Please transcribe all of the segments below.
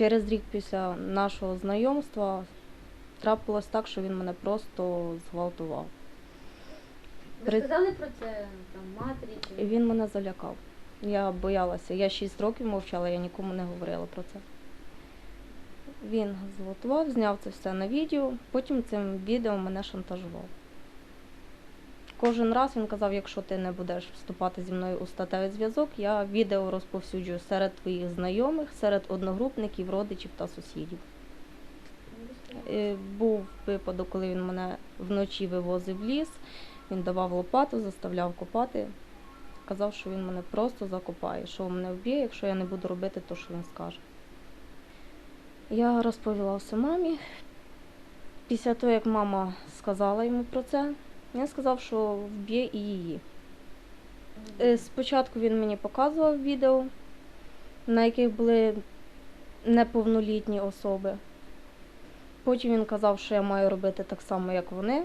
Через рік після нашого знайомства трапилось так, що він мене просто зґвалтував. Ви При- сказали про це там матері? І Чи... він мене залякав. Я боялася. Я 6 років мовчала, я нікому не говорила про це. Він зґвалтував, зняв це все на відео, потім цим відео мене шантажував. Кожен раз він казав, якщо ти не будеш вступати зі мною у статевий зв'язок, я відео розповсюджую серед твоїх знайомих, серед одногрупників, родичів та сусідів. Е, Був випадок, коли він мене вночі вивозив в ліс, він давав лопату, заставляв копати. Казав, що він мене просто закопає, що мене вб'є, якщо я не буду робити те, що він скаже. Я розповіла все мамі. Після того, як мама сказала йому про це, він сказав, що вб'є і її. Е, Спочатку він мені показував відео, на яких були неповнолітні особи. Потім він казав, що я маю робити так само, як вони.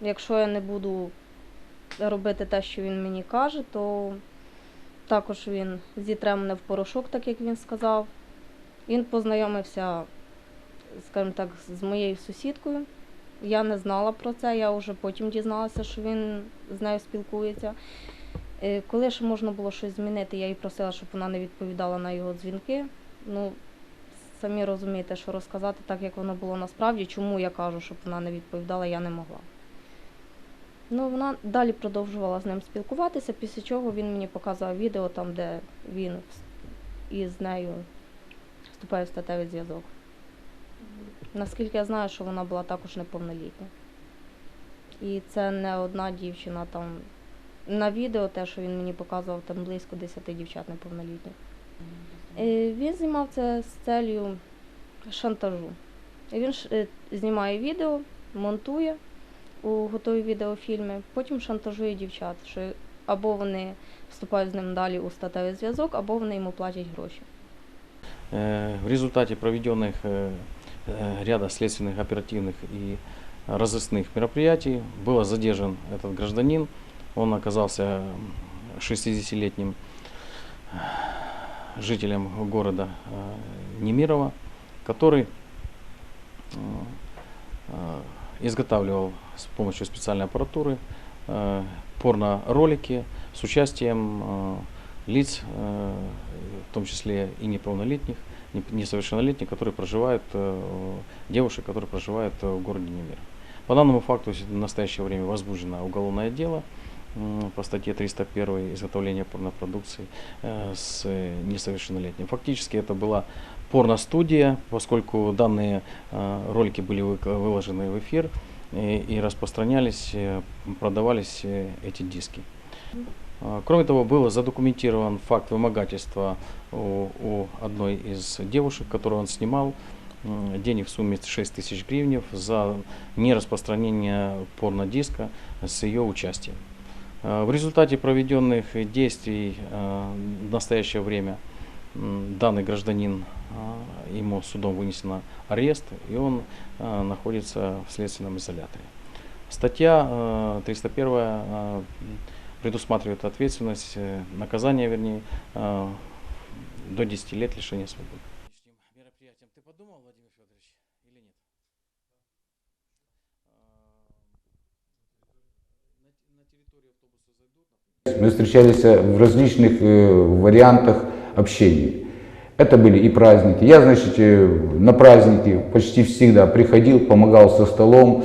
Якщо я не буду робити те, що він мені каже, то також він зітре мене в порошок, так як він сказав. Він познайомився, скажімо так, з моєю сусідкою. Я не знала про це, я вже потім дізналася, що він з нею спілкується. Е, Коли ще можна було щось змінити, я їй просила, щоб вона не відповідала на його дзвінки. Ну, самі розумієте, що розказати так, як воно було насправді, чому я кажу, щоб вона не відповідала, я не могла. Ну, вона далі продовжувала з ним спілкуватися, після чого він мені показував відео, там, де він із нею вступає в статевий зв'язок. Наскільки я знаю, що вона була також неповнолітня. І це не одна дівчина там. На відео те, що він мені показував, там близько 10 дівчат неповнолітніх. Е, Він знімав це з целью шантажу. І Він ж, е, знімає відео, монтує у готові відеофільми, потім шантажує дівчат, що або вони вступають з ним далі у статевий зв'язок, або вони йому платять гроші. Э, В результате проведенных э, э, ряда следственных, оперативных и разыскных мероприятий был задержан этот гражданин. Он оказался м, 60-летним э, жителем города э, Немирова, который э, э, изготавливал с помощью специальной аппаратуры э, порно-ролики с участием э, лиц, э, в том числе и неполнолетних, не- несовершеннолетних, которые проживают, э, девушек, которые проживают э, в городе Немир. По данному факту в настоящее время возбуждено уголовное дело по статье 301 изготовление порнопродукции с несовершеннолетним. Фактически это была порностудия, поскольку данные ролики были вы- выложены в эфир и, распространялись, продавались эти диски. А, Кроме того, был задокументирован факт вымогательства у, у одной из девушек, которую он снимал, денег в сумме 6 тысяч гривнев за нераспространение порнодиска с ее участием. А, В результате проведенных действий а, в настоящее время данный гражданин, ему судом вынесен арест, и он находится в следственном изоляторе. Статья а, 301 а, предусматривает ответственность, э, наказание, вернее, э, до 10 лет лишения свободы. Мероприятием ты подумал, Владимир Федорович, или нет? На территорию автобуса зайдут, Мы встречались э, в различных вариантах общения. Это были и праздники. Я, значит, на праздники почти всегда приходил, помогал со столом,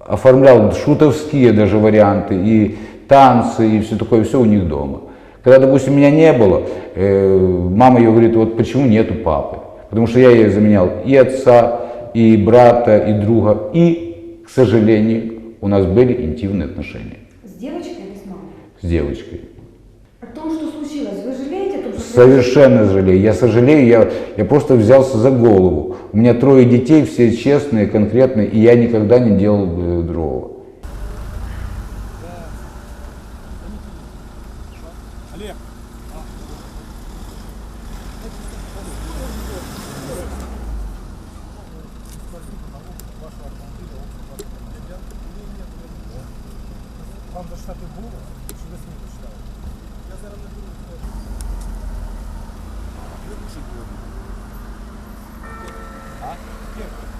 оформлял шутовские даже варианты, и танцы, и все такое, все у них дома. Когда, допустим, меня не было, э, мама ее говорит, вот почему нету папы? Потому что я ей заменял и отца, и брата, и друга, и, к сожалению, у нас были интимные отношения С девочкой или с мамой? с девочкой. Совершенно жалею. Я сожалею, я, я просто взялся за голову. У меня трое детей, все честные, конкретные, и я никогда не делал э, другого. Вам достати було? Чи ви? Я зараз не буду. Yok? Ha? Yok.